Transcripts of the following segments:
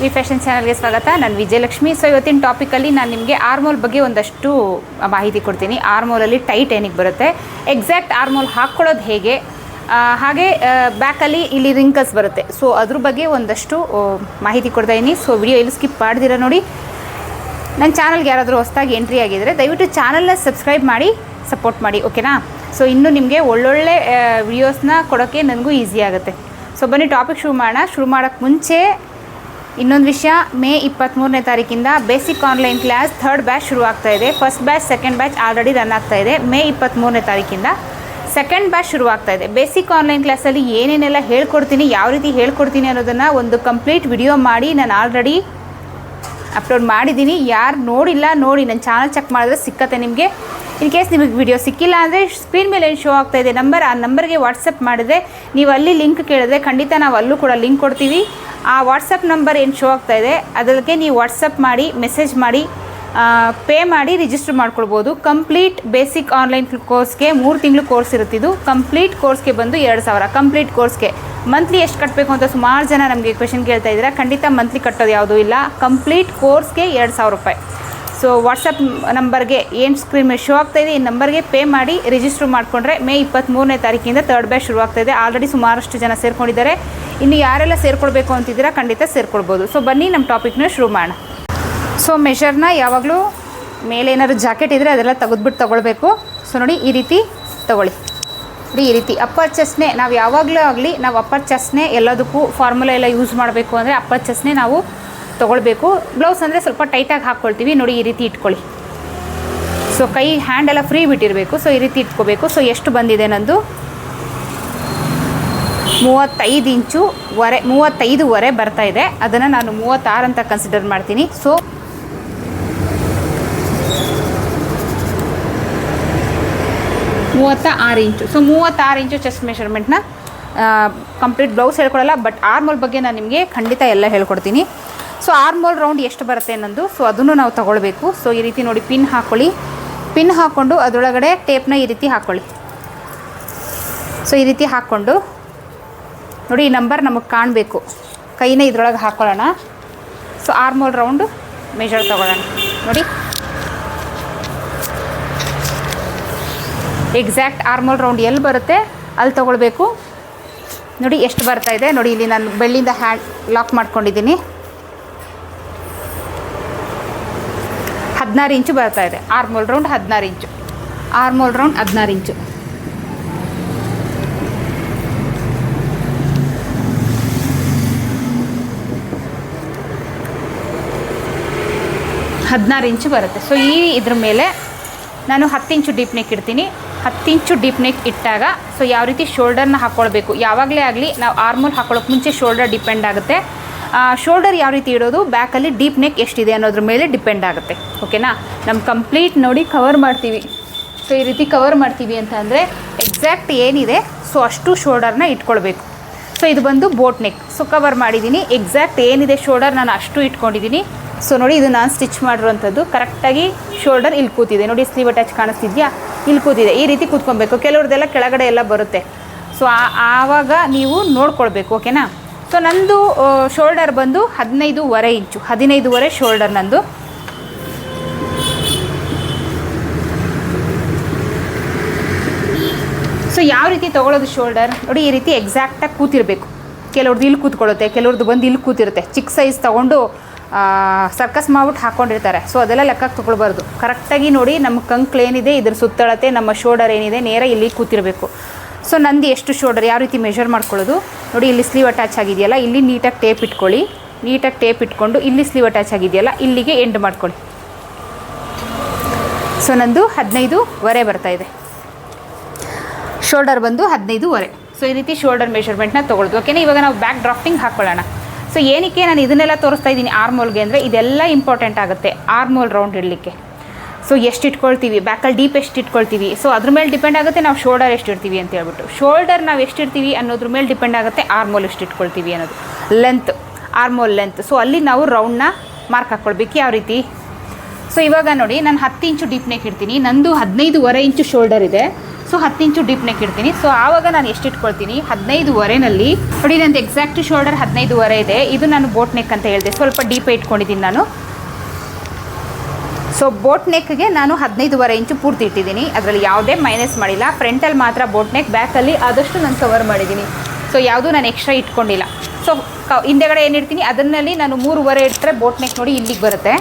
V fashion ಚಾನಲ್ಗೆ ಸ್ವಾಗತ. ನಾನು ವಿಜಯಲಕ್ಷ್ಮಿ. ಸೊ ಇವತ್ತಿನ ಟಾಪಿಕಲ್ಲಿ ನಾನು ನಿಮಗೆ ಆರ್ಮೋಲ್ ಬಗ್ಗೆ ಒಂದಷ್ಟು ಮಾಹಿತಿ ಕೊಡ್ತೀನಿ. ಆರ್ಮೋಲಲ್ಲಿ ಟೈಟ್ ಏನಿಗೆ ಬರುತ್ತೆ? ಎಕ್ಸಾಕ್ಟ್ ಆರ್ಮೋಲ್ ಹಾಕ್ಕೊಳ್ಳೋದು ಹೇಗೆ? ಹಾಗೆ ಬ್ಯಾಕಲ್ಲಿ ಇಲ್ಲಿ ರಿಂಕಲ್ಸ್ ಬರುತ್ತೆ. ಸೊ ಅದ್ರ ಬಗ್ಗೆ ಒಂದಷ್ಟು ಮಾಹಿತಿ ಕೊಡ್ತಾ ಇದ್ದೀನಿ ಸೊ ವಿಡಿಯೋ ಇಲ್ಲಿ ಸ್ಕಿಪ್ ಮಾಡ್ದಿರ ನೋಡಿ. ನನ್ನ ಚಾನಲ್ಗೆ ಯಾರಾದರೂ ಹೊಸದಾಗಿ ಎಂಟ್ರಿ ಆಗಿದ್ದರೆ ದಯವಿಟ್ಟು ಚಾನಲ್ನ ಸಬ್ಸ್ಕ್ರೈಬ್ ಮಾಡಿ ಸಪೋರ್ಟ್ ಮಾಡಿ ಓಕೆನಾ ಸೊ ಇನ್ನು ನಿಮಗೆ ಒಳ್ಳೊಳ್ಳೆ ವಿಡಿಯೋಸ್ನ ಕೊಡೋಕ್ಕೆ ನನಗೂ ಈಸಿ ಆಗುತ್ತೆ. ಸೊ ಬನ್ನಿ ಟಾಪಿಕ್ ಶುರು ಮಾಡೋಣ. ಶುರು ಮಾಡೋಕ್ಕೆ ಮುಂಚೆ ಇನ್ನೊಂದು ವಿಷಯ, ಮೇ ಇಪ್ಪತ್ತ್ಮೂರನೇ ತಾರೀಕಿಂದ basic online class third batch ಶುರು ಆಗ್ತಾ ಇದೆ. First batch, second batch already run ಆಗ್ತಾ ಇದೆ. ಮೇ ಇಪ್ಪತ್ತ್ಮೂರನೇ ತಾರೀಕಿಂದ ಸೆಕೆಂಡ್ ಬ್ಯಾಚ್ ಶುರು ಆಗ್ತಾ ಇದೆ. ಬೇಸಿಕ್ ಆನ್ಲೈನ್ ಕ್ಲಾಸಲ್ಲಿ ಏನೇನೆಲ್ಲ ಹೇಳ್ಕೊಡ್ತೀನಿ, ಯಾವ ರೀತಿ ಹೇಳ್ಕೊಡ್ತೀನಿ ಅನ್ನೋದನ್ನು ಒಂದು ಕಂಪ್ಲೀಟ್ ವಿಡಿಯೋ ಮಾಡಿ ನಾನು ಆಲ್ರೆಡಿ ಅಪ್ಲೋಡ್ ಮಾಡಿದ್ದೀನಿ. ಯಾರು ನೋಡಿಲ್ಲ, ನೋಡಿ, ನನ್ನ ಚಾನಲ್ ಚೆಕ್ ಮಾಡಿದ್ರೆ ಸಿಕ್ಕತ್ತೆ ನಿಮಗೆ. ಇನ್ ಕೇಸ್ ನಿಮಗೆ ವಿಡಿಯೋ ಸಿಕ್ಕಿಲ್ಲ ಅಂದರೆ ಸ್ಕ್ರೀನ್ ಮೇಲೆ ಏನು ಶೋ ಆಗ್ತಾ ಇದೆ ನಂಬರ್ ಆ ನಂಬರ್ಗೆ ವಾಟ್ಸಪ್ ಮಾಡಿದ್ರೆ ನೀವು ಅಲ್ಲಿ ಲಿಂಕ್ ಕೇಳಿದ್ರೆ ಖಂಡಿತ ನಾವು ಅಲ್ಲೂ ಕೂಡ ಲಿಂಕ್ ಕೊಡ್ತೀವಿ. ಆ ವಾಟ್ಸಪ್ ನಂಬರ್ ಏನು ಶೋ ಆಗ್ತಾ ಇದೆ, ಅದಕ್ಕೆ ನೀವು ವಾಟ್ಸಪ್ ಮಾಡಿ ಮೆಸೇಜ್ ಮಾಡಿ ಪೇ ಮಾಡಿ ರಿಜಿಸ್ಟರ್ ಮಾಡ್ಕೊಳ್ಬೋದು. ಕಂಪ್ಲೀಟ್ ಬೇಸಿಕ್ ಆನ್ಲೈನ್ ಕೋರ್ಸ್ಗೆ ಮೂರು ತಿಂಗಳು ಕೋರ್ಸ್ ಇರುತ್ತಿದ್ದು ಕಂಪ್ಲೀಟ್ ಕೋರ್ಸ್ಗೆ ಬಂದು ಎರಡು ಸಾವಿರ. ಕಂಪ್ಲೀಟ್ ಕೋರ್ಸ್ಗೆ ಮಂತ್ಲಿ ಎಷ್ಟು ಕಟ್ಟಬೇಕು ಅಂತ ಸುಮಾರು ಜನ ನಮಗೆ ಕ್ವೆಶನ್ ಕೇಳ್ತಾ ಇದ್ದೀರಾ. ಖಂಡಿತ ಮಂತ್ಲಿ ಕಟ್ಟೋದು ಯಾವುದೂ ಇಲ್ಲ. ಕಂಪ್ಲೀಟ್ ಕೋರ್ಸ್ಗೆ ಎರಡು ಸಾವಿರ ರೂಪಾಯಿ. ಸೊ ವಾಟ್ಸಪ್ ನಂಬರ್ಗೆ ಏನು ಸ್ಕ್ರೀನ್ ಮೇಲೆ ಶೋ ಆಗ್ತಾ ಇದೆ, ಈ ನಂಬರ್ಗೆ ಪೇ ಮಾಡಿ ರಿಜಿಸ್ಟರ್ ಮಾಡಿಕೊಂಡ್ರೆ ಮೇ ಇಪ್ಪತ್ತ್ಮೂರನೇ ತಾರೀಕಿಂದ ತರ್ಡ್ ಬ್ಯಾಚ್ ಶುರು ಆಗ್ತಾ ಇದೆ. ಆಲ್ರೆಡಿ ಸುಮಾರಷ್ಟು ಜನ ಸೇರ್ಕೊಂಡಿದ್ದಾರೆ. ಇನ್ನು ಯಾರೆಲ್ಲ ಸೇರ್ಕೊಳ್ಬೇಕು ಅಂತಿದ್ದೀರಾ, ಖಂಡಿತ ಸೇರ್ಕೊಳ್ಬೋದು ಸೊ ಬನ್ನಿ, ನಮ್ಮ ಟಾಪಿಕ್ನ ಶುರು ಮಾಡೋಣ. ಸೊ ಮೆಷರ್ನ ಯಾವಾಗಲೂ ಮೇಲೆ ಏನಾದ್ರು ಜಾಕೆಟ್ ಇದ್ದರೆ ಅದೆಲ್ಲ ತೆಗೆದ್ಬಿಟ್ಟು ತೊಗೊಳ್ಬೇಕು. ಸೊ ನೋಡಿ, ಈ ರೀತಿ ತೊಗೊಳ್ಳಿ. ನೋಡಿ, ಈ ರೀತಿ ಅಪ್ಪರ್ ಚೆಸ್ನೇ ನಾವು ಯಾವಾಗಲೂ ಆಗಲಿ, ನಾವು ಅಪ್ಪರ್ ಚೆಸ್ನೇ ಎಲ್ಲದಕ್ಕೂ ಫಾರ್ಮುಲಾ ಎಲ್ಲ ಯೂಸ್ ಮಾಡಬೇಕು ಅಂದರೆ ಅಪ್ಪರ್ ಚೆಸ್ನೇ ನಾವು ತೊಗೊಳ್ಬೇಕು. ಬ್ಲೌಸ್ ಅಂದರೆ ಸ್ವಲ್ಪ ಟೈಟಾಗಿ ಹಾಕ್ಕೊಳ್ತೀವಿ ನೋಡಿ, ಈ ರೀತಿ ಇಟ್ಕೊಳ್ಳಿ. ಸೊ ಕೈ ಹ್ಯಾಂಡ್ ಎಲ್ಲ ಫ್ರೀ ಬಿಟ್ಟಿರಬೇಕು. ಸೊ ಈ ರೀತಿ ಇಟ್ಕೋಬೇಕು. ಸೊ ಎಷ್ಟು ಬಂದಿದೆ ನಂದು? ಮೂವತ್ತೈದು ಇಂಚು ವರೆ ಮೂವತ್ತೈದುವರೆ ಬರ್ತಾ ಇದೆ. ಅದನ್ನು ನಾನು ಮೂವತ್ತಾರು ಅಂತ ಕನ್ಸಿಡರ್ ಮಾಡ್ತೀನಿ. ಸೊ ಮೂವತ್ತ ಆರು ಇಂಚು. ಸೊ ಮೂವತ್ತಾರು ಇಂಚು ಚೆಸ್ಟ್ ಮೆಷರ್ಮೆಂಟ್ನ ಕಂಪ್ಲೀಟ್ ಬ್ಲೌಸ್ ಹೇಳ್ಕೊಡಲ್ಲ ಬಟ್ ಆರ್ಮೋಲ್ ಬಗ್ಗೆ ನಾನು ನಿಮಗೆ ಖಂಡಿತ ಎಲ್ಲ ಹೇಳ್ಕೊಡ್ತೀನಿ. ಸೊ ಆರ್ಮೋಲ್ ರೌಂಡ್ ಎಷ್ಟು ಬರುತ್ತೆ ಅನ್ನೋದು ಸೊ ಅದನ್ನು ನಾವು ತಗೊಳ್ಬೇಕು. ಸೊ ಈ ರೀತಿ ನೋಡಿ ಪಿನ್ ಹಾಕೊಳ್ಳಿ. ಪಿನ್ ಹಾಕ್ಕೊಂಡು ಅದರೊಳಗಡೆ ಟೇಪ್ನ ಈ ರೀತಿ ಹಾಕ್ಕೊಳ್ಳಿ ಸೊ ಈ ರೀತಿ ಹಾಕ್ಕೊಂಡು ನೋಡಿ, ಈ ನಂಬರ್ ನಮಗೆ ಕಾಣಬೇಕು. ಕೈನ ಇದ್ರೊಳಗೆ ಹಾಕ್ಕೊಳ್ಳೋಣ ಸೊ ಆರ್ಮೋಲ್ ರೌಂಡು ಮೆಜರ್ ತೊಗೊಳ್ಳೋಣ. ನೋಡಿ. ಎಕ್ಸಾಕ್ಟ್ ಆರ್ಮೋಲ್ ರೌಂಡ್ ಎಲ್ಲಿ ಬರುತ್ತೆ ಅಲ್ಲಿ ತೊಗೊಳ್ಬೇಕು. ನೋಡಿ, ಎಷ್ಟು ಬರ್ತಾ ಇದೆ. ನೋಡಿ, ಇಲ್ಲಿ ನಾನು ಬೆಳ್ಳಿಂದ ಹ್ಯಾಂಡ್ ಲಾಕ್ ಮಾಡ್ಕೊಂಡಿದ್ದೀನಿ. ಹದಿನಾರು ಇಂಚು ಬರ್ತಾ ಇದೆ. ಆರ್ಮೋಲ್ ರೌಂಡ್ ಹದಿನಾರು ಇಂಚು. ಆರ್ಮೋಲ್ ರೌಂಡ್ ಹದಿನಾರು ಇಂಚು. ಹದಿನಾರು ಇಂಚು ಬರುತ್ತೆ. ಸೊ ಈ ಇದ್ರ ಮೇಲೆ ನಾನು ಹತ್ತು ಇಂಚು ಡೀಪ್ ನೆಕ್ ಇಡ್ತೀನಿ. ಹತ್ತು ಇಂಚು ಡೀಪ್ ನೆಕ್ ಇಟ್ಟಾಗ ಸೊ ಯಾವ ರೀತಿ ಶೋಲ್ಡರ್ನ ಹಾಕ್ಕೊಳ್ಬೇಕು ಯಾವಾಗಲೇ ಆಗಲಿ, ನಾವು ಆರ್ಮೋಲ್ ಹಾಕೊಳ್ಳೋಕೆ ಮುಂಚೆ ಶೋಲ್ಡರ್ ಡಿಪೆಂಡ್ ಆಗುತ್ತೆ. ಶೋಲ್ಡರ್ ಯಾವ ರೀತಿ ಇಡೋದು? ಬ್ಯಾಕಲ್ಲಿ ಡೀಪ್ ನೆಕ್ ಎಷ್ಟಿದೆ ಅನ್ನೋದ್ರ ಮೇಲೆ ಡಿಪೆಂಡ್ ಆಗುತ್ತೆ. ಓಕೆನಾ ನಮ್ಮ ಕಂಪ್ಲೀಟ್ ನೋಡಿ ಕವರ್ ಮಾಡ್ತೀವಿ. ಸೊ ಈ ರೀತಿ ಕವರ್ ಮಾಡ್ತೀವಿ ಅಂತ ಅಂದರೆ ಎಕ್ಸಾಕ್ಟ್ ಏನಿದೆ? ಸೊ ಅಷ್ಟು ಶೋಲ್ಡರ್ನ ಇಟ್ಕೊಳ್ಬೇಕು. ಸೊ ಇದು ಬಂದು ಬೋಟ್ ನೆಕ್ ಸೊ ಕವರ್ ಮಾಡಿದ್ದೀನಿ ಎಕ್ಸಾಕ್ಟ್ ಏನಿದೆ ಶೋಲ್ಡರ್ ನಾನು ಅಷ್ಟು ಇಟ್ಕೊಂಡಿದ್ದೀನಿ ಸೊ ನೋಡಿ ಇದು ನಾನು ಸ್ಟಿಚ್ ಮಾಡಿರುವಂಥದ್ದು. ಕರೆಕ್ಟಾಗಿ ಶೋಲ್ಡರ್ ಇಲ್ಲಿ ಕೂತಿದೆ. ನೋಡಿ ಸ್ಲೀವ್ ಅಟ್ಯಾಚ್ ಕಾಣಿಸ್ತಿದ್ಯಾ? ಇಲ್ಲಿ ಕೂತಿದೆ. ಈ ರೀತಿ ಕೂತ್ಕೊಬೇಕು ಕೆಲವ್ರದ್ದೆಲ್ಲ ಕೆಳಗಡೆ ಎಲ್ಲ ಬರುತ್ತೆ. ಸೊ ಆವಾಗ ನೀವು ನೋಡ್ಕೊಳ್ಬೇಕು. ಓಕೆನಾ ಸೊ ನಂದು ಶೋಲ್ಡರ್ ಬಂದು ಹದಿನೈದುವರೆ ಇಂಚು, ಹದಿನೈದುವರೆ ಶೋಲ್ಡರ್ ನಂದು. ಸೊ ಯಾವ ರೀತಿ ತೊಗೊಳೋದು ಶೋಲ್ಡರ್ ನೋಡಿ, ಈ ರೀತಿ ಎಕ್ಸಾಕ್ಟಾಗಿ ಕೂತಿರಬೇಕು. ಕೆಲವ್ರದ್ದು ಇಲ್ಲಿ ಕೂತ್ಕೊಳ್ಳುತ್ತೆ ಕೆಲವ್ರದ್ದು ಬಂದು ಇಲ್ಲಿ ಕೂತಿರುತ್ತೆ. ಚಿಕ್ಕ ಸೈಜ್ ತೊಗೊಂಡು ಸರ್ಕಸ್ ಮಾಡ್ಬಿಟ್ಟು ಹಾಕ್ಕೊಂಡಿರ್ತಾರೆ ಸೊ ಅದೆಲ್ಲ ಲೆಕ್ಕಕ್ಕೆ ತೊಗೊಳ್ಬಾರ್ದು. ಕರೆಕ್ಟಾಗಿ ನೋಡಿ, ನಮ್ಮ ಕಂಕ್ಳು ಏನಿದೆ, ಇದ್ರ ಸುತ್ತಳತೆ, ನಮ್ಮ ಶೋಲ್ಡರ್ ಏನಿದೆ, ನೇರ ಇಲ್ಲಿ ಕೂತಿರಬೇಕು. ಸೊ ನಂದು ಎಷ್ಟು ಶೋಲ್ಡರ್ ಯಾವ ರೀತಿ ಮೆಷರ್ ಮಾಡ್ಕೊಳ್ಳೋದು? ನೋಡಿ, ಇಲ್ಲಿ ಸ್ಲೀವ್ ಅಟ್ಯಾಚ್ ಆಗಿದೆಯಲ್ಲ, ಇಲ್ಲಿ ನೀಟಾಗಿ ಟೇಪ್ ಇಟ್ಕೊಳ್ಳಿ. ನೀಟಾಗಿ ಟೇಪ್ ಇಟ್ಕೊಂಡು ಇಲ್ಲಿ ಸ್ಲೀವ್ ಅಟ್ಯಾಚ್ ಆಗಿದೆಯಲ್ಲ, ಇಲ್ಲಿಗೆ ಎಂಡ್ ಮಾಡ್ಕೊಳ್ಳಿ. ಸೊ ನಂದು ಹದಿನೈದುವರೆ ಬರ್ತಾ ಇದೆ. ಶೋಲ್ಡರ್ ಬಂದು ಹದಿನೈದುವರೆ. ಸೊ ಈ ರೀತಿ ಶೋಲ್ಡರ್ ಮೆಷರ್ಮೆಂಟ್ನ ತೊಗೊಳ್ದು. ಓಕೆನಾ ಇವಾಗ ನಾವು ಬ್ಯಾಕ್ ಡ್ರಾಫ್ಟಿಂಗ್ ಹಾಕ್ಕೊಳ್ಳೋಣ. ಸೊ ಏನಕ್ಕೆ ನಾನು ಇದನ್ನೆಲ್ಲ ತೋರಿಸ್ತಾ ಇದ್ದೀನಿ ಆರ್ಮೋಲ್ಗೆ ಅಂದರೆ ಇದೆಲ್ಲ ಇಂಪಾರ್ಟೆಂಟ್ ಆಗುತ್ತೆ ಆರ್ಮೋಲ್ ರೌಂಡ್ ಇಡಲಿಕ್ಕೆ. ಸೊ ಎಷ್ಟು ಇಟ್ಕೊಳ್ತೀವಿ? ಬ್ಯಾಕಲ್ಲಿ ಡೀಪ್ ಎಷ್ಟು ಇಟ್ಕೊಳ್ತೀವಿ? ಸೊ ಅದ್ರ ಮೇಲೆ ಡಿಪೆಂಡ್ ಆಗುತ್ತೆ ನಾವು ಶೋಲ್ಡರ್ ಎಷ್ಟು ಇರ್ತೀವಿ ಅಂತ ಹೇಳ್ಬಿಟ್ಟು. ಶೋಲ್ಡರ್ ನಾವು ಎಷ್ಟು ಇರ್ತೀವಿ ಅನ್ನೋದ್ರ ಮೇಲೆ ಡಿಪೆಂಡ್ ಆಗುತ್ತೆ ಆರ್ಮೋಲ್ ಎಷ್ಟು ಇಟ್ಕೊಳ್ತೀವಿ ಅನ್ನೋದು. ಲೆಂತ್ ಆರ್ಮೋಲ್ ಲೆಂತ್ ಸೊ ಅಲ್ಲಿ ನಾವು ರೌಂಡ್ನ ಮಾರ್ಕ್ ಹಾಕ್ಕೊಳ್ಬೇಕು. ಯಾವ ರೀತಿ? ಸೊ ಇವಾಗ ನೋಡಿ, ನಾನು ಹತ್ತು ಇಂಚು ಡೀಪ್ ನೆಕ್ ಇಡ್ತೀನಿ. ನಂದು ಹದಿನೈದುವರೆ ಇಂಚು ಶೋಲ್ಡರ್ ಇದೆ. ಸೊ ಹತ್ತು ಇಂಚು ಡೀಪ್ ನೆಕ್ ಇಡ್ತೀನಿ. ಸೊ ಆವಾಗ ನಾನು ಎಷ್ಟು ಇಟ್ಕೊಳ್ತೀನಿ? ಹದಿನೈದುವರೆನಲ್ಲಿ. ನೋಡಿ, ನಂದು ಎಕ್ಸಾಕ್ಟ್ ಶೋಲ್ಡರ್ ಹದಿನೈದುವರೆ ಇದೆ. ಇದು ನಾನು ಬೋಟ್ ನೆಕ್ ಅಂತ ಹೇಳಿದೆ. ಸ್ವಲ್ಪ ಡೀಪೇ ಇಟ್ಕೊಂಡಿದ್ದೀನಿ ನಾನು. ಸೊ ಬೋಟ್ ನೆಕ್ಗೆ ನಾನು ಹದಿನೈದುವರೆ ಇಂಚು ಪೂರ್ತಿ ಇಟ್ಟಿದ್ದೀನಿ. ಅದರಲ್ಲಿ ಯಾವುದೇ ಮೈನಸ್ ಮಾಡಿಲ್ಲ. ಫ್ರಂಟಲ್ಲಿ ಮಾತ್ರ ಬೋಟ್ ನೆಕ್ ಬ್ಯಾಕಲ್ಲಿ ಆದಷ್ಟು ನಾನು ಕವರ್ ಮಾಡಿದ್ದೀನಿ. ಸೊ ಯಾವುದೂ ನಾನು ಎಕ್ಸ್ಟ್ರಾ ಇಟ್ಕೊಂಡಿಲ್ಲ. ಸೊ ಕ, ಹಿಂದೆಗಡೆ ಏನು ಅದನ್ನಲ್ಲಿ ನಾನು ಮೂರುವರೆ ಇಟ್ಟರೆ ಬೋಟ್ ನೆಕ್ ನೋಡಿ ಇಲ್ಲಿಗೆ ಬರುತ್ತೆ.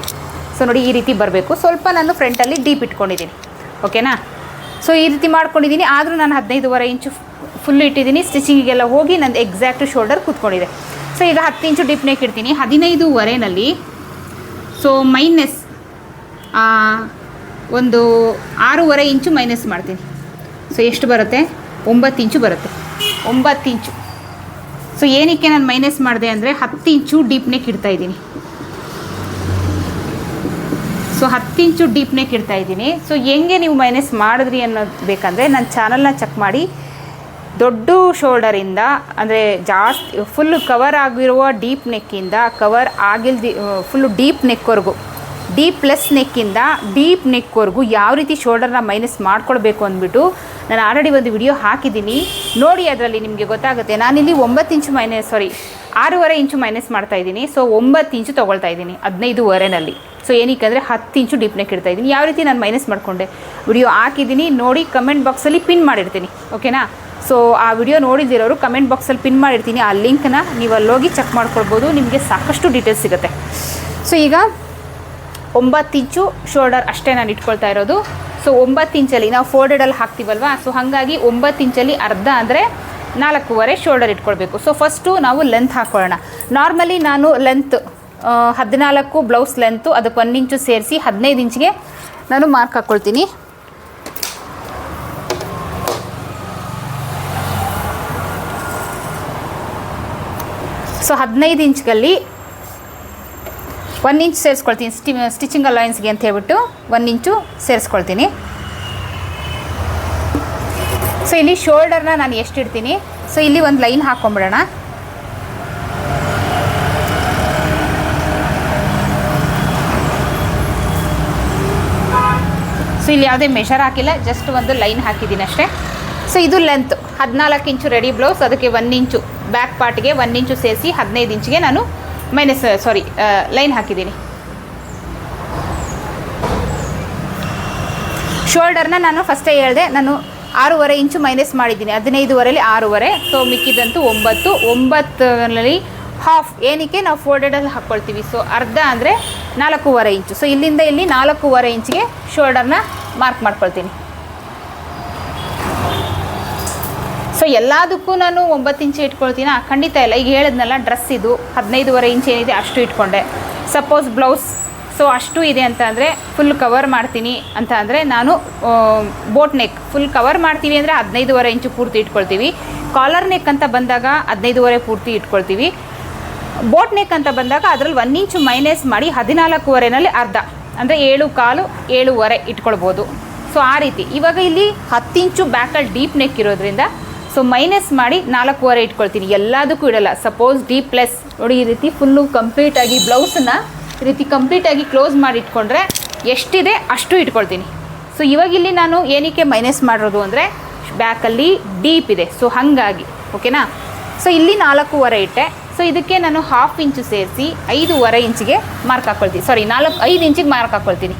ಸೊ ನೋಡಿ ಈ ರೀತಿ ಬರಬೇಕು. ಸ್ವಲ್ಪ ನಾನು ಫ್ರಂಟಲ್ಲಿ ಡೀಪ್ ಇಟ್ಕೊಂಡಿದ್ದೀನಿ. ಓಕೆನಾ ಸೊ ಈ ರೀತಿ ಮಾಡ್ಕೊಂಡಿದ್ದೀನಿ. ಆದರೂ ನಾನು ಹದಿನೈದುವರೆ ಇಂಚು ಫುಲ್ ಇಟ್ಟಿದ್ದೀನಿ. ಸ್ಟಿಚಿಂಗಿಗೆಲ್ಲ ಹೋಗಿ ನಂದು ಎಕ್ಸಾಕ್ಟ್ ಶೋಲ್ಡರ್ ಕೂತ್ಕೊಂಡಿದೆ. ಸೊ ಈಗ ಹತ್ತು ಇಂಚು ಡೀಪ್ ನೆಕ್ ಇಡ್ತೀನಿ. ಹದಿನೈದುವರೆನಲ್ಲಿ ಸೊ ಮೈನಸ್ ಒಂದು ಆರೂವರೆ ಇಂಚು ಮೈನಸ್ ಮಾಡ್ತೀನಿ. ಸೊ ಎಷ್ಟು ಬರುತ್ತೆ? ಒಂಬತ್ತು ಇಂಚು ಬರುತ್ತೆ. ಒಂಬತ್ತು ಇಂಚು. ಸೊ ಏನಕ್ಕೆ ನಾನು ಮೈನಸ್ ಮಾಡಿದೆ ಅಂದರೆ ಹತ್ತು ಇಂಚು ಡೀಪ್ ನೆಕ್ ಇಡ್ತಾ ಇದ್ದೀನಿ. ಸೊ ಹತ್ತು ಇಂಚು ಡೀಪ್ ನೆಕ್ ಇಡ್ತಾ ಇದ್ದೀನಿ. ಸೊ ಹೆಂಗೆ ನೀವು ಮೈನಸ್ ಮಾಡಿದ್ರಿ ಅನ್ನೋದು ಬೇಕಂದರೆ ನನ್ನ ಚಾನಲ್ನ ಚೆಕ್ ಮಾಡಿ. ದೊಡ್ಡ ಶೋಲ್ಡರಿಂದ ಅಂದರೆ ಜಾಸ್ತಿ ಫುಲ್ ಕವರ್ ಆಗಿರುವ ಡೀಪ್ ನೆಕ್ಕಿಂದ ಕವರ್ ಆಗಿಲ್ದಿ ಫುಲ್ಲು ಡೀಪ್ ನೆಕ್ವರೆಗೂ ಡೀಪ್ ಪ್ಲಸ್ ನೆಕ್ಕಿಂದ ಡೀಪ್ ನೆಕ್ವರೆಗೂ ಯಾವ ರೀತಿ ಶೋಲ್ಡರ್ನ ಮೈನಸ್ ಮಾಡ್ಕೊಳ್ಬೇಕು ಅಂದ್ಬಿಟ್ಟು ನಾನು ಆಲ್ರೆಡಿ ಒಂದು ವಿಡಿಯೋ ಹಾಕಿದ್ದೀನಿ. ನೋಡಿ ಅದರಲ್ಲಿ ನಿಮಗೆ ಗೊತ್ತಾಗುತ್ತೆ. ನಾನಿಲ್ಲಿ ಒಂಬತ್ತು ಇಂಚು ಮೈನಸ್ ಸಾರಿ ಆರೂವರೆ ಇಂಚು ಮೈನಸ್ ಮಾಡ್ತಾ ಇದ್ದೀನಿ. ಸೊ ಒಂಬತ್ತು ಇಂಚು ತೊಗೊಳ್ತಾ ಇದ್ದೀನಿ ಹದಿನೈದುವರೆನಲ್ಲಿ. ಸೊ ಏನಕ್ಕೆ ಅಂದರೆ ಹತ್ತು ಇಂಚು ಡೀಪ್ ನೆಕ್ ಇಡ್ತಾ ಇದ್ದೀನಿ. ಯಾವ ರೀತಿ ನಾನು ಮೈನಸ್ ಮಾಡಿಕೊಂಡೆ? ವಿಡಿಯೋ ಹಾಕಿದ್ದೀನಿ. ನೋಡಿ ಕಮೆಂಟ್ ಬಾಕ್ಸಲ್ಲಿ ಪಿನ್ ಮಾಡಿರ್ತೀನಿ. ಓಕೆನಾ ಸೊ ಆ ವಿಡಿಯೋ ನೋಡಿದಿರೋರು ಕಮೆಂಟ್ ಬಾಕ್ಸಲ್ಲಿ ಪಿನ್ ಮಾಡಿರ್ತೀನಿ. ಆ ಲಿಂಕ್ನ ನೀವು ಅಲ್ಲೋಗಿ ಚೆಕ್ ಮಾಡ್ಕೊಳ್ಬೋದು. ನಿಮಗೆ ಸಾಕಷ್ಟು ಡೀಟೇಲ್ಸ್ ಸಿಗುತ್ತೆ. ಸೊ ಈಗ ಒಂಬತ್ತು ಇಂಚು ಶೋಲ್ಡರ್ ಅಷ್ಟೇ ನಾನು ಇಟ್ಕೊಳ್ತಾ ಇರೋದು. ಸೊ ಒಂಬತ್ತು ಇಂಚಲ್ಲಿ ನಾವು ಫೋಲ್ಡೆಡಲ್ಲಿ ಹಾಕ್ತೀವಲ್ವಾ? ಸೊ ಹಾಗಾಗಿ ಒಂಬತ್ತು ಇಂಚಲ್ಲಿ ಅರ್ಧ ಅಂದರೆ ನಾಲ್ಕೂವರೆ ಶೋಲ್ಡರ್ ಇಟ್ಕೊಳ್ಬೇಕು. ಸೊ ಫಸ್ಟು ನಾವು ಲೆಂತ್ ಹಾಕೊಳ್ಳೋಣ. ನಾರ್ಮಲಿ ನಾನು ಲೆಂತ್ ಹದಿನಾಲ್ಕು ಬ್ಲೌಸ್ ಲೆಂತು ಅದಕ್ಕೆ ಒಂದು ಇಂಚು ಸೇರಿಸಿ ಹದಿನೈದು ಇಂಚಿಗೆ ನಾನು ಮಾರ್ಕ್ ಹಾಕ್ಕೊಳ್ತೀನಿ ಸೊ ಹದಿನೈದು ಇಂಚ್ಗಲ್ಲಿ ಒನ್ ಇಂಚ್ ಸೇರಿಸ್ಕೊಳ್ತೀನಿ ಸ್ಟಿ, ಸ್ಟಿಚಿಂಗ್ ಅಲೈನ್ಸ್ಗೆ ಅಂತ ಹೇಳ್ಬಿಟ್ಟು ಒನ್ ಇಂಚು ಸೇರಿಸ್ಕೊಳ್ತೀನಿ. ಸೊ ಇಲ್ಲಿ ಶೋಲ್ಡರ್ನ ನಾನು ಎಷ್ಟು ಇಡ್ತೀನಿ? ಸೊ ಇಲ್ಲಿ ಒಂದು ಲೈನ್ ಹಾಕ್ಕೊಂಬಿಡೋಣ ಸೊ ಇಲ್ಲಿ ಯಾವುದೇ ಮೆಷರ್ ಹಾಕಿಲ್ಲ ಜಸ್ಟ್ ಒಂದು ಲೈನ್ ಹಾಕಿದ್ದೀನಿ ಅಷ್ಟೇ. ಸೊ ಇದು ಲೆಂತ್ ಹದಿನಾಲ್ಕು ಇಂಚು ರೆಡಿ ಬ್ಲೌಸ್ ಅದಕ್ಕೆ ಒನ್ ಇಂಚು ಬ್ಯಾಕ್ ಪಾರ್ಟ್ಗೆ ಒನ್ ಇಂಚು ಸೇರಿಸಿ ಹದಿನೈದು ಇಂಚಿಗೆ ನಾನು ಮೈನಸ್ ಸಾರಿ ಲೈನ್ ಹಾಕಿದ್ದೀನಿ. ಶೋಲ್ಡರ್ನ ನಾನು ಫಸ್ಟೇ ಹೇಳಿದೆ, ನಾನು ಆರೂವರೆ ಇಂಚು ಮೈನಸ್ ಮಾಡಿದ್ದೀನಿ. ಹದಿನೈದುವರೆಯಲ್ಲಿ ಆರೂವರೆ ಸೊ ಮಿಕ್ಕಿದಂತೂ ಒಂಬತ್ತು. ಒಂಬತ್ತರಲ್ಲಿ ಹಾಫ್ ಏನಕ್ಕೆ ನಾವು ಫೋಲ್ಡೆಡಲ್ಲಿ ಹಾಕ್ಕೊಳ್ತೀವಿ ಸೊ ಅರ್ಧ ಅಂದರೆ ನಾಲ್ಕೂವರೆ ಇಂಚು. ಸೊ ಇಲ್ಲಿಂದ ಇಲ್ಲಿ ನಾಲ್ಕೂವರೆ ಇಂಚಿಗೆ ಶೋಲ್ಡರ್ನ ಮಾರ್ಕ್ ಮಾಡ್ಕೊಳ್ತೀನಿ. ಸೊ ಎಲ್ಲದಕ್ಕೂ ನಾನು ಒಂಬತ್ತು ಇಂಚು ಇಟ್ಕೊಳ್ತೀನ? ಖಂಡಿತ ಇಲ್ಲ. ಈಗ ಹೇಳಿದ್ನಲ್ಲ ಡ್ರೆಸ್ ಇದು ಹದಿನೈದುವರೆ ಇಂಚ್ ಏನಿದೆ ಅಷ್ಟು ಇಟ್ಕೊಂಡೆ. ಸಪೋಸ್ ಬ್ಲೌಸ್ ಸೊ ಅಷ್ಟು ಇದೆ ಅಂತ ಅಂದರೆ ಫುಲ್ ಕವರ್ ಮಾಡ್ತೀನಿ ಅಂತ ಅಂದರೆ ನಾನು ಬೋಟ್ ನೆಕ್ ಫುಲ್ ಕವರ್ ಮಾಡ್ತೀವಿ ಅಂದರೆ ಹದಿನೈದುವರೆ ಇಂಚು ಪೂರ್ತಿ ಇಟ್ಕೊಳ್ತೀವಿ. ಕಾಲರ್ ನೆಕ್ ಅಂತ ಬಂದಾಗ ಹದಿನೈದುವರೆ ಪೂರ್ತಿ ಇಟ್ಕೊಳ್ತೀವಿ. ಬೋಟ್ ನೆಕ್ ಅಂತ ಬಂದಾಗ ಅದರಲ್ಲಿ ಒನ್ ಇಂಚು ಮೈನಸ್ ಮಾಡಿ ಹದಿನಾಲ್ಕೂವರೆನಲ್ಲಿ ಅರ್ಧ. ಅಂದರೆ ಏಳು ಕಾಲು ಏಳುವರೆ ಇಟ್ಕೊಳ್ಬೋದು. ಸೊ ಆ ರೀತಿ. ಇವಾಗ ಇಲ್ಲಿ ಹತ್ತು ಇಂಚು ಬ್ಯಾಕಲ್ಲಿ ಡೀಪ್ ನೆಕ್ ಇರೋದ್ರಿಂದ ಸೊ ಮೈನಸ್ ಮಾಡಿ ನಾಲ್ಕೂವರೆ ಇಟ್ಕೊಳ್ತೀನಿ. ಎಲ್ಲದಕ್ಕೂ ಇಡಲ್ಲ. ಸಪೋಸ್ ಡಿ ಪ್ಲಸ್ ನೋಡಿ ಈ ರೀತಿ ಫುಲ್ಲು ಕಂಪ್ಲೀಟಾಗಿ ಬ್ಲೌಸನ್ನ ಈ ರೀತಿ ಕಂಪ್ಲೀಟಾಗಿ ಕ್ಲೋಸ್ ಮಾಡಿ ಇಟ್ಕೊಂಡ್ರೆ ಎಷ್ಟಿದೆ ಅಷ್ಟು ಇಟ್ಕೊಳ್ತೀನಿ. ಸೊ ಇವಾಗ ಇಲ್ಲಿ ನಾನು ಏನಕ್ಕೆ ಮೈನಸ್ ಮಾಡಿರೋದು ಅಂದರೆ ಬ್ಯಾಕಲ್ಲಿ ಡೀಪ್ ಇದೆ. ಸೊ ಹಾಗಾಗಿ. ಓಕೆನಾ ಸೊ ಇಲ್ಲಿ ನಾಲ್ಕೂವರೆ ಇಟ್ಟೆ. ಸೊ ಇದಕ್ಕೆ ನಾನು ಹಾಫ್ ಇಂಚು ಸೇರಿಸಿ ಐದೂವರೆ ಇಂಚಿಗೆ ಮಾರ್ಕ್ ಹಾಕ್ಕೊಳ್ತೀನಿ ಸಾರಿ ನಾಲ್ಕು, ಐದು ಇಂಚಿಗೆ ಮಾರ್ಕ್ ಹಾಕ್ಕೊಳ್ತೀನಿ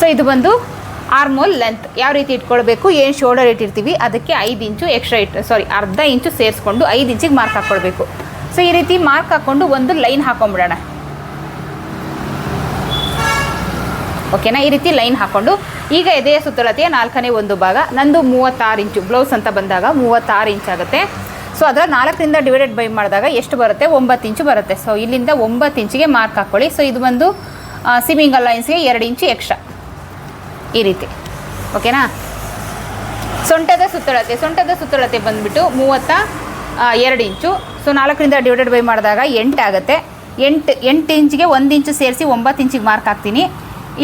ಸೊ ಇದು ಬಂದು ಆರ್ಮೋಲ್ ಲೆಂತ್ ಯಾವ ರೀತಿ ಇಟ್ಕೊಳ್ಬೇಕು, ಏನು ಶೋಲ್ಡರ್ ಇಟ್ಟಿರ್ತೀವಿ ಅದಕ್ಕೆ ಐದು ಇಂಚು ಎಕ್ಸ್ಟ್ರಾ ಇಟ್ಟು ಸಾರಿ ಅರ್ಧ ಇಂಚು ಸೇರಿಸ್ಕೊಂಡು ಐದು ಇಂಚಿಗೆ ಮಾರ್ಕ್ ಹಾಕ್ಕೊಳ್ಬೇಕು ಸೊ ಈ ರೀತಿ ಮಾರ್ಕ್ ಹಾಕ್ಕೊಂಡು ಒಂದು ಲೈನ್ ಹಾಕೊಂಡ್ಬಿಡೋಣ ಓಕೆನಾ ಈ ರೀತಿ ಲೈನ್ ಹಾಕ್ಕೊಂಡು ಈಗ ಎದೆಯ ಸುತ್ತಳತೆಯ ನಾಲ್ಕನೇ ಒಂದು ಭಾಗ, ನಂದು ಮೂವತ್ತಾರು ಇಂಚು ಬ್ಲೌಸ್ ಅಂತ ಬಂದಾಗ ಮೂವತ್ತಾರು ಇಂಚ್ ಆಗುತ್ತೆ. ಸೊ ಅದರ ನಾಲ್ಕರಿಂದ ಡಿವೈಡೆಡ್ ಬೈ ಮಾಡಿದಾಗ ಎಷ್ಟು ಬರುತ್ತೆ? ಒಂಬತ್ತು ಇಂಚು ಬರುತ್ತೆ. ಸೊ ಇಲ್ಲಿಂದ ಒಂಬತ್ತು ಇಂಚಿಗೆ ಮಾರ್ಕ್ ಹಾಕ್ಕೊಳ್ಳಿ ಸೊ ಇದು ಬಂದು ಸಿಮಿಂಗ್ ಅಲೈನ್ಸ್ಗೆ ಎರಡು ಇಂಚು ಎಕ್ಸ್ಟ್ರಾ ಈ ರೀತಿ. ಓಕೆನಾ? ಸೊಂಟದ ಸುತ್ತಳತೆ ಸೊಂಟದ ಸುತ್ತಳತೆ ಬಂದುಬಿಟ್ಟು ಮೂವತ್ತ ಎರಡು ಇಂಚು. ಸೊ ನಾಲ್ಕರಿಂದ ಡಿವೈಡೆಡ್ ಬೈ ಮಾಡಿದಾಗ ಎಂಟು ಆಗುತ್ತೆ. ಎಂಟು ಎಂಟು ಇಂಚಿಗೆ ಒಂದು ಇಂಚು ಸೇರಿಸಿ ಒಂಬತ್ತು ಇಂಚಿಗೆ ಮಾರ್ಕ್ ಹಾಕ್ತೀನಿ.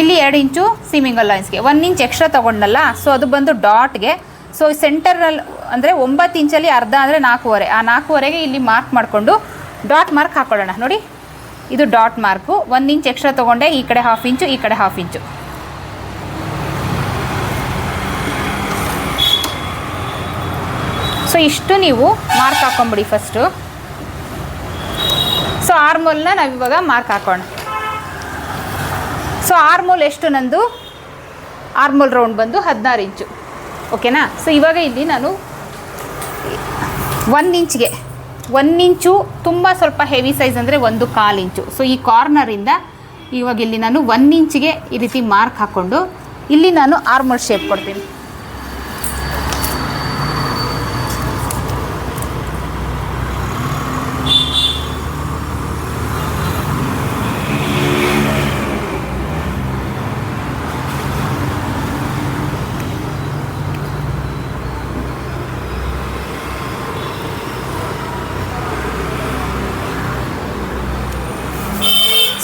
ಇಲ್ಲಿ ಎರಡು ಇಂಚು ಸೀಮಿಂಗ್ ಲೈನ್ಸ್ಗೆ ಒನ್ ಇಂಚ್ ಎಕ್ಸ್ಟ್ರಾ ತೊಗೊಂಡಲ್ಲ ಸೊ ಅದು ಬಂದು ಡಾಟ್ಗೆ ಸೊ ಸೆಂಟರಲ್ಲಿ ಅಂದರೆ ಒಂಬತ್ತು ಇಂಚಲ್ಲಿ ಅರ್ಧ ಅಂದರೆ ನಾಲ್ಕೂವರೆ. ಆ ನಾಲ್ಕೂವರೆಗೆ ಇಲ್ಲಿ ಮಾರ್ಕ್ ಮಾಡಿಕೊಂಡು ಡಾಟ್ ಮಾರ್ಕ್ ಹಾಕ್ಕೊಳ್ಳೋಣ ನೋಡಿ, ಇದು ಡಾಟ್ ಮಾರ್ಕು ಒಂದು ಇಂಚ್ ಎಕ್ಸ್ಟ್ರಾ ತೊಗೊಂಡೆ, ಈ ಕಡೆ ಹಾಫ್ ಇಂಚು, ಈ ಕಡೆ ಹಾಫ್ ಇಂಚು. ಸೊ ಇಷ್ಟು ನೀವು ಮಾರ್ಕ್ ಹಾಕೊಂಬಿಡಿ ಫಸ್ಟು ಸೊ ಆರ್ಮೋಲ್ನ ನಾವಿವಾಗ ಮಾರ್ಕ್ ಹಾಕೋಣ. ಸೊ ಆರ್ಮೋಲ್ ಎಷ್ಟು ನಂದು? ಆರ್ಮೋಲ್ ರೌಂಡ್ ಬಂದು ಹದಿನಾರು ಇಂಚು ಓಕೆನಾ ಸೊ ಇವಾಗ ಇಲ್ಲಿ ನಾನು ಒಂದು ಇಂಚ್ಗೆ ಒಂದು ಇಂಚು ತುಂಬ ಸ್ವಲ್ಪ ಹೆವಿ ಸೈಜ್ ಅಂದರೆ ಒಂದು ಕಾಲು ಇಂಚು ಸೊ ಈ ಕಾರ್ನರಿಂದ ಇವಾಗ ಇಲ್ಲಿ ನಾನು ಒಂದು ಇಂಚಿಗೆ ಈ ರೀತಿ ಮಾರ್ಕ್ ಹಾಕ್ಕೊಂಡು ಇಲ್ಲಿ ನಾನು ಆರ್ಮೋಲ್ ಶೇಪ್ ಕೊಡ್ತೀನಿ.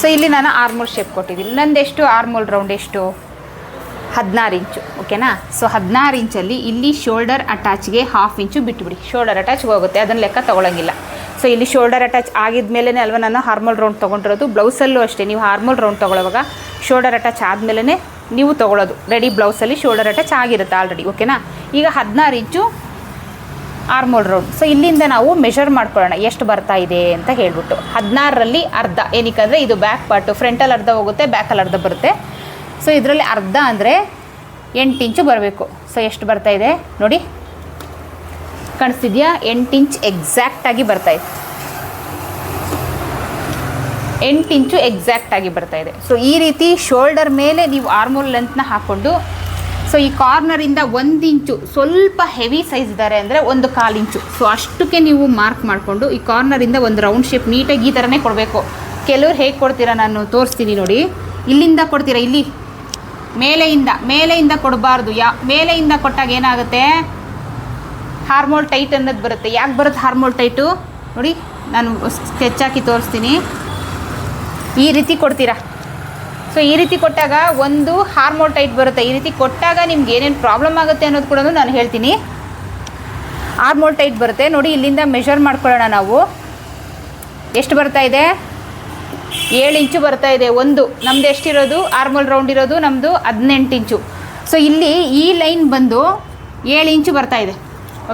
ಸೊ ಇಲ್ಲಿ ನಾನು ಆರ್ಮೋಲ್ ಶೇಪ್ ಕೊಟ್ಟಿದ್ದೀನಿ. ನಂದೆಷ್ಟು ಆರ್ಮೋಲ್ ರೌಂಡ್ ಎಷ್ಟು? ಹದಿನಾರು ಇಂಚು. ಓಕೆನಾ ಸೊ ಹದಿನಾರು ಇಂಚಲ್ಲಿ ಇಲ್ಲಿ ಶೋಲ್ಡರ್ ಅಟ್ಯಾಚ್ಗೆ ಹಾಫ್ ಇಂಚು ಬಿಟ್ಬಿಡಿ. ಶೋಲ್ಡರ್ ಅಟ್ಯಾಚ್ ಹೋಗುತ್ತೆ. ಅದನ್ನು ಲೆಕ್ಕ ತೊಗೊಳಂಗಿಲ್ಲ. ಸೊ ಇಲ್ಲಿ ಶೋಲ್ಡರ್ ಅಟ್ಯಾಚ್ ಆಗಿದ್ಮೇಲೆ ಅಲ್ವಾ ನಾನು ಹಾರ್ಮೋಲ್ ರೌಂಡ್ ತೊಗೊಂಡಿರೋದು? ಬ್ಲೌಸಲ್ಲೂ ಅಷ್ಟೇ. ನೀವು ಹಾರ್ಮೋಲ್ ರೌಂಡ್ ತೊಗೊಳ್ಳುವಾಗ ಶೋಲ್ಡರ್ ಅಟ್ಯಾಚ್ ಆದಮೇಲೆ ನೀವು ತೊಗೊಳ್ಳೋದು ರೆಡಿ ಬ್ಲೌಸಲ್ಲಿ ಶೋಲ್ಡರ್ ಅಟ್ಯಾಚ್ ಆಗಿರುತ್ತೆ ಆಲ್ರೆಡಿ ಓಕೆನಾ ಈಗ ಹದಿನಾರು ಇಂಚು ಆರ್ಮೋಲ್ ರೌಂಡ್. ಸೊ ಇಲ್ಲಿಂದ ನಾವು ಮೆಷರ್ ಮಾಡ್ಕೊಳ್ಳೋಣ ಎಷ್ಟು ಬರ್ತಾ ಇದೆ ಅಂತ ಹೇಳ್ಬಿಟ್ಟು. ಹದಿನಾರರಲ್ಲಿ ಅರ್ಧ. ಏನಕ್ಕಂದರೆ ಇದು ಬ್ಯಾಕ್ ಪಾರ್ಟು ಫ್ರಂಟಲ್ಲಿ ಅರ್ಧ ಹೋಗುತ್ತೆ ಬ್ಯಾಕಲ್ಲಿ ಅರ್ಧ ಬರುತ್ತೆ. ಸೊ ಇದರಲ್ಲಿ ಅರ್ಧ ಅಂದರೆ ಎಂಟು ಇಂಚು ಬರಬೇಕು. ಸೊ ಎಷ್ಟು ಬರ್ತಾ ಇದೆ? ನೋಡಿ. ಕಾಣಿಸ್ತಿದ್ಯಾ? ಎಂಟು ಇಂಚ್ ಎಕ್ಸಾಕ್ಟಾಗಿ ಇದೆ. ಎಂಟು ಇಂಚು ಎಕ್ಸಾಕ್ಟಾಗಿ ಬರ್ತಾ ಇದೆ. ಸೊ ಈ ರೀತಿ ಶೋಲ್ಡರ್ ಮೇಲೆ ನೀವು ಆರ್ಮೋಲ್ ಲೆಂತ್ನ ಹಾಕ್ಕೊಂಡು ಸೊ ಈ ಕಾರ್ನರಿಂದ ಒಂದು ಇಂಚು ಸ್ವಲ್ಪ ಹೆವಿ ಸೈಜ್ ಇದ್ದಾರೆ ಅಂದರೆ ಒಂದು ಕಾಲು ಇಂಚು. ಸೊ ಅಷ್ಟಕ್ಕೆ ನೀವು ಮಾರ್ಕ್ ಮಾಡಿಕೊಂಡು ಈ ಕಾರ್ನರಿಂದ ಒಂದು ರೌಂಡ್ ಶೇಪ್ ನೀಟಾಗಿ ಈ ಥರನೇ ಕೊಡಬೇಕು. ಕೆಲವ್ರು ಹೇಗೆ ಕೊಡ್ತೀರಾ ನಾನು ತೋರಿಸ್ತೀನಿ ನೋಡಿ. ಇಲ್ಲಿಂದ ಕೊಡ್ತೀರಾ? ಇಲ್ಲಿ. ಮೇಲೆಯಿಂದ ಮೇಲೆಯಿಂದ ಕೊಡಬಾರ್ದು. ಯಾ, ಮೇಲೆಯಿಂದ ಕೊಟ್ಟಾಗ ಏನಾಗುತ್ತೆ? ಹಾರ್ಮೋಲ್ ಟೈಟ್ ಅನ್ನೋದು ಬರುತ್ತೆ. ಯಾಕೆ ಬರುತ್ತೆ ಹಾರ್ಮೋಲ್ ಟೈಟು ನೋಡಿ, ನಾನು ಸ್ಕೆಚ್ ಹಾಕಿ ತೋರಿಸ್ತೀನಿ. ಈ ರೀತಿ ಕೊಡ್ತೀರಾ? ಸೊ ಈ ರೀತಿ ಕೊಟ್ಟಾಗ ಒಂದು ಹಾರ್ಮೋಲ್ ಟೈಟ್ ಬರುತ್ತೆ. ಈ ರೀತಿ ಕೊಟ್ಟಾಗ ನಿಮ್ಗೆ ಏನೇನು ಪ್ರಾಬ್ಲಮ್ ಆಗುತ್ತೆ ಅನ್ನೋದು ಕೂಡ ನಾನು ಹೇಳ್ತೀನಿ. ಹಾರ್ಮೋಲ್ ಟೈಟ್ ಬರುತ್ತೆ. ನೋಡಿ, ಇಲ್ಲಿಂದ ಮೆಷರ್ ಮಾಡ್ಕೊಳ್ಳೋಣ ನಾವು. ಎಷ್ಟು ಬರ್ತಾ ಇದೆ? ಏಳು ಇಂಚು ಬರ್ತಾ ಇದೆ. ಒಂದು. ನಮ್ದು ಎಷ್ಟಿರೋದು? ಆರ್ಮೋಲ್ ರೌಂಡ್ ಇರೋದು ನಮ್ಮದು ಹದಿನೆಂಟು ಇಂಚು. ಸೊ ಇಲ್ಲಿ ಈ ಲೈನ್ ಬಂದು ಏಳು ಇಂಚು ಬರ್ತಾ ಇದೆ.